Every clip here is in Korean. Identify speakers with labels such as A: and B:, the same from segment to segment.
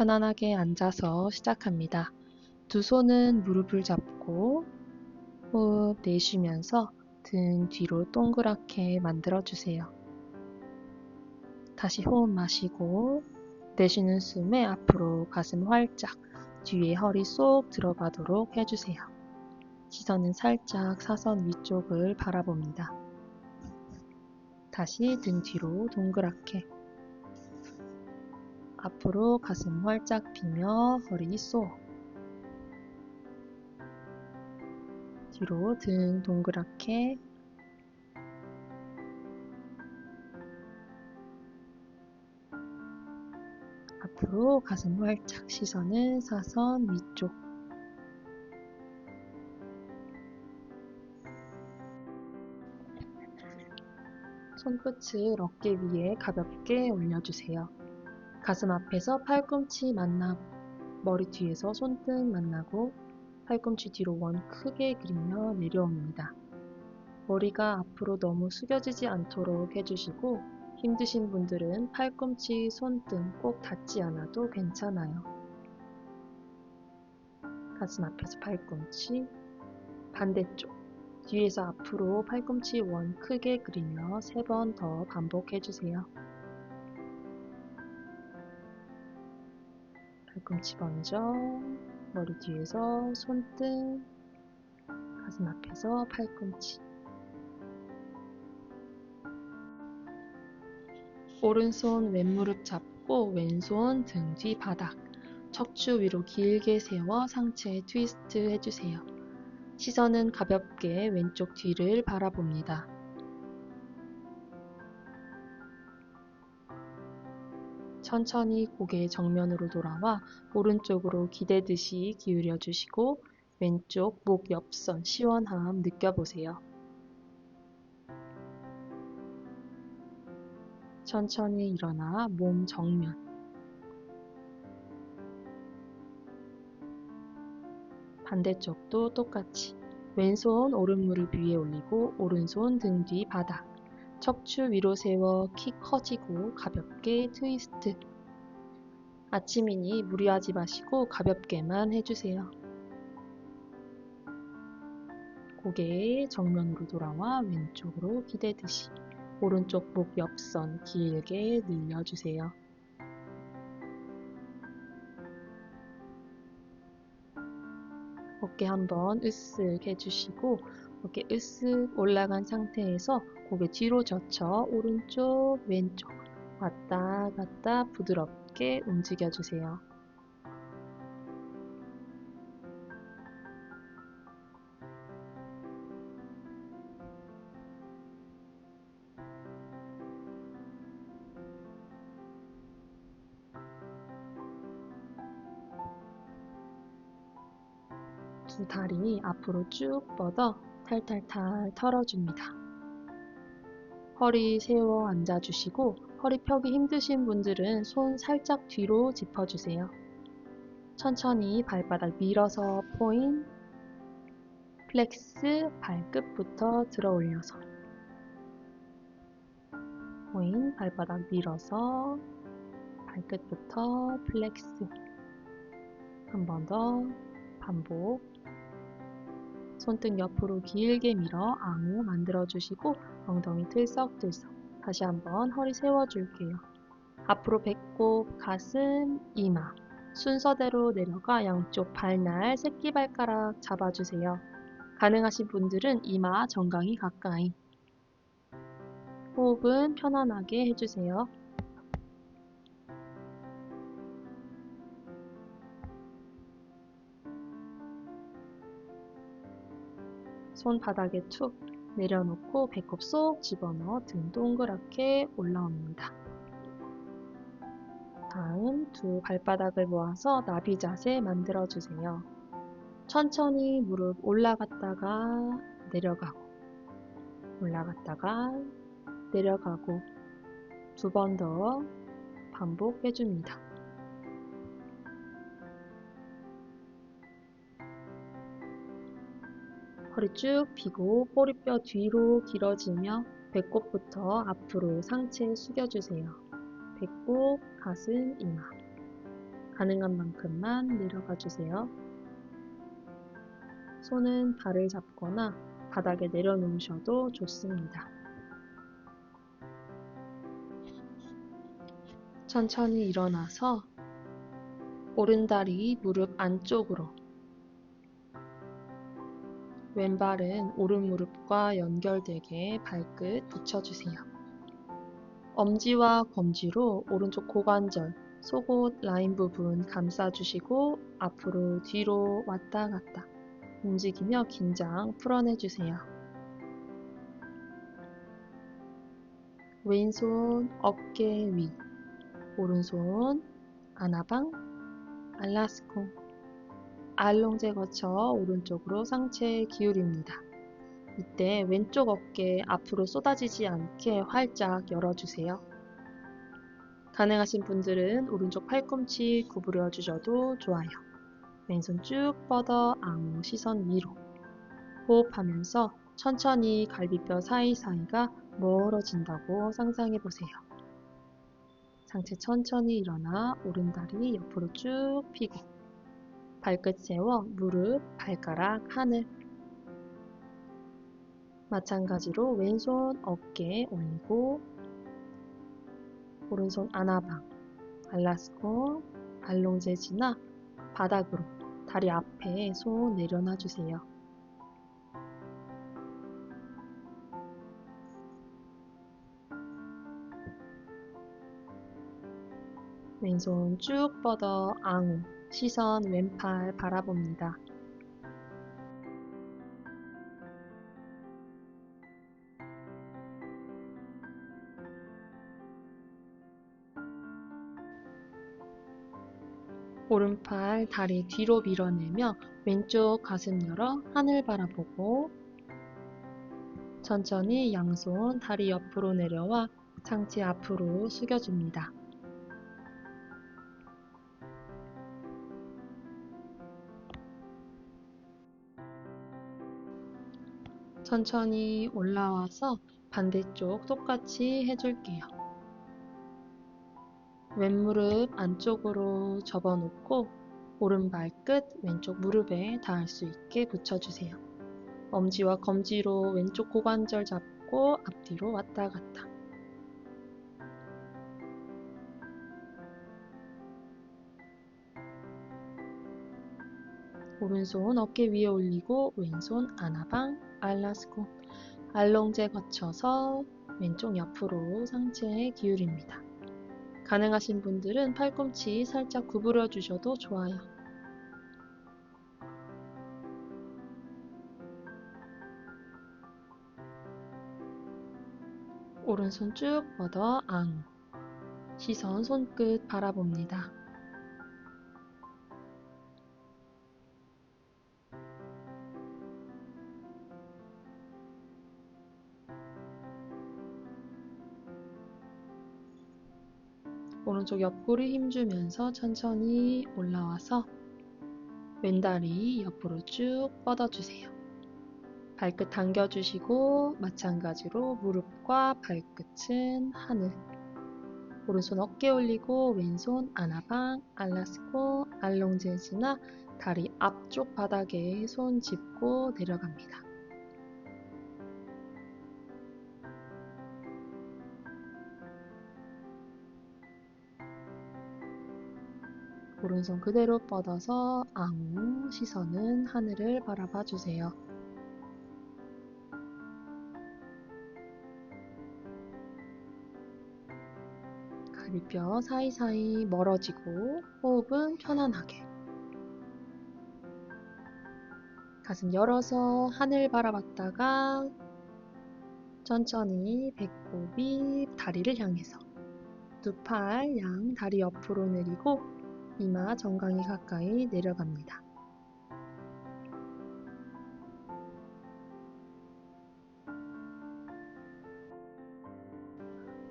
A: 편안하게 앉아서 시작합니다. 두 손은 무릎을 잡고 호흡 내쉬면서 등 뒤로 동그랗게 만들어주세요. 다시 호흡 마시고 내쉬는 숨에 앞으로 가슴 활짝 뒤에 허리 쏙 들어가도록 해주세요. 시선은 살짝 사선 위쪽을 바라봅니다. 다시 등 뒤로 동그랗게 앞으로 가슴 활짝 피며 허리 쏙 뒤로 등 동그랗게. 앞으로 가슴 활짝 시선은 사선 위쪽. 손끝을 어깨 위에 가볍게 올려주세요. 가슴 앞에서 팔꿈치 만나고 머리 뒤에서 손등 만나고 팔꿈치 뒤로 원 크게 그리며 내려옵니다. 머리가 앞으로 너무 숙여지지 않도록 해주시고 힘드신 분들은 팔꿈치, 손등 꼭 닿지 않아도 괜찮아요. 가슴 앞에서 팔꿈치, 반대쪽 뒤에서 앞으로 팔꿈치 원 크게 그리며 세 번 더 반복해주세요. 팔꿈치 먼저 머리 뒤에서 손등 가슴 앞에서 팔꿈치 오른손 왼무릎 잡고 왼손 등 뒤 바닥 척추 위로 길게 세워 상체 트위스트 해주세요. 시선은 가볍게 왼쪽 뒤를 바라봅니다. 천천히 고개 정면으로 돌아와 오른쪽으로 기대듯이 기울여 주시고 왼쪽 목 옆선 시원함 느껴보세요. 천천히 일어나 몸 정면. 반대쪽도 똑같이. 왼손 오른무릎 위에 올리고 오른손 등 뒤 바닥 척추 위로 세워 키 커지고 가볍게 트위스트 아침이니 무리하지 마시고 가볍게만 해주세요. 고개 정면으로 돌아와 왼쪽으로 기대듯이 오른쪽 목 옆선 길게 늘려주세요. 어깨 한번 으쓱 해주시고 어깨 으쓱 올라간 상태에서 고개 뒤로 젖혀 오른쪽 왼쪽 왔다 갔다 부드럽게 움직여 주세요. 두 다리 앞으로 쭉 뻗어 탈탈탈 털어줍니다. 허리 세워 앉아 주시고 허리 펴기 힘드신 분들은 손 살짝 뒤로 짚어주세요. 천천히 발바닥 밀어서 포인, 플렉스 발끝부터 들어 올려서 포인 발바닥 밀어서 발끝부터 플렉스 한 번 더 반복 손등 옆으로 길게 밀어 앙호 만들어주시고 엉덩이 들썩들썩 다시 한번 허리 세워줄게요. 앞으로 배꼽, 가슴, 이마 순서대로 내려가 양쪽 발날 새끼발가락 잡아주세요. 가능하신 분들은 이마 정강이 가까이 호흡은 편안하게 해주세요. 손바닥에 툭 내려놓고 배꼽 쏙 집어넣어 등 동그랗게 올라옵니다. 다음 두 발바닥을 모아서 나비 자세 만들어주세요. 천천히 무릎 올라갔다가 내려가고 올라갔다가 내려가고 두 번 더 반복해줍니다. 허리 쭉 펴고 꼬리뼈 뒤로 길어지며 배꼽부터 앞으로 상체 숙여주세요. 배꼽, 가슴, 이마. 가능한 만큼만 내려가 주세요. 손은 발을 잡거나 바닥에 내려놓으셔도 좋습니다. 천천히 일어나서 오른다리 무릎 안쪽으로 왼발은 오른 무릎과 연결되게 발끝 붙여주세요. 엄지와 검지로 오른쪽 고관절, 속옷 라인 부분 감싸주시고 앞으로 뒤로 왔다 갔다 움직이며 긴장 풀어내주세요. 왼손 어깨 위, 오른손 아나방, 알라스콩, 알롱제 거쳐 오른쪽으로 상체 기울입니다. 이때 왼쪽 어깨 앞으로 쏟아지지 않게 활짝 열어주세요. 가능하신 분들은 오른쪽 팔꿈치 구부려 주셔도 좋아요. 왼손 쭉 뻗어 아무 시선 위로 호흡하면서 천천히 갈비뼈 사이사이가 멀어진다고 상상해 보세요. 상체 천천히 일어나 오른 다리 옆으로 쭉 펴고 발끝 세워 무릎, 발가락, 하늘 마찬가지로 왼손 어깨 올리고 오른손 아나방, 알라스코, 알롱제 지나 바닥으로 다리 앞에 손 내려놔 주세요. 왼손 쭉 뻗어 앙 시선 왼팔 바라봅니다. 오른팔 다리 뒤로 밀어내며 왼쪽 가슴 열어 하늘 바라보고 천천히 양손 다리 옆으로 내려와 상체 앞으로 숙여줍니다. 천천히 올라와서 반대쪽 똑같이 해줄게요. 왼무릎 안쪽으로 접어놓고 오른 발 끝 왼쪽 무릎에 닿을 수 있게 붙여주세요. 엄지와 검지로 왼쪽 고관절 잡고 앞뒤로 왔다 갔다. 오른손 어깨 위에 올리고 왼손 아나방 알라스코 알롱제 거쳐서 왼쪽 옆으로 상체에 기울입니다. 가능하신 분들은 팔꿈치 살짝 구부려 주셔도 좋아요. 오른손 쭉 뻗어 앙 시선 손끝 바라봅니다. 오른쪽 옆구리 힘주면서 천천히 올라와서 왼다리 옆으로 쭉 뻗어주세요. 발끝 당겨주시고 마찬가지로 무릎과 발끝은 하늘 오른손 어깨 올리고 왼손 아나방, 알라스코, 알롱제지나 다리 앞쪽 바닥에 손 짚고 내려갑니다. 오른손 그대로 뻗어서 앙 시선은 하늘을 바라봐 주세요. 갈비뼈 사이사이 멀어지고 호흡은 편안하게 가슴 열어서 하늘 바라봤다가 천천히 배꼽이 다리를 향해서 두 팔 양 다리 옆으로 내리고 이마 정강이 가까이 내려갑니다.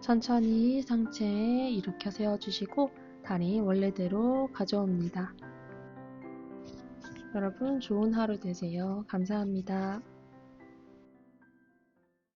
A: 천천히 상체 일으켜 세워주시고 다리 원래대로 가져옵니다. 여러분 좋은 하루 되세요. 감사합니다.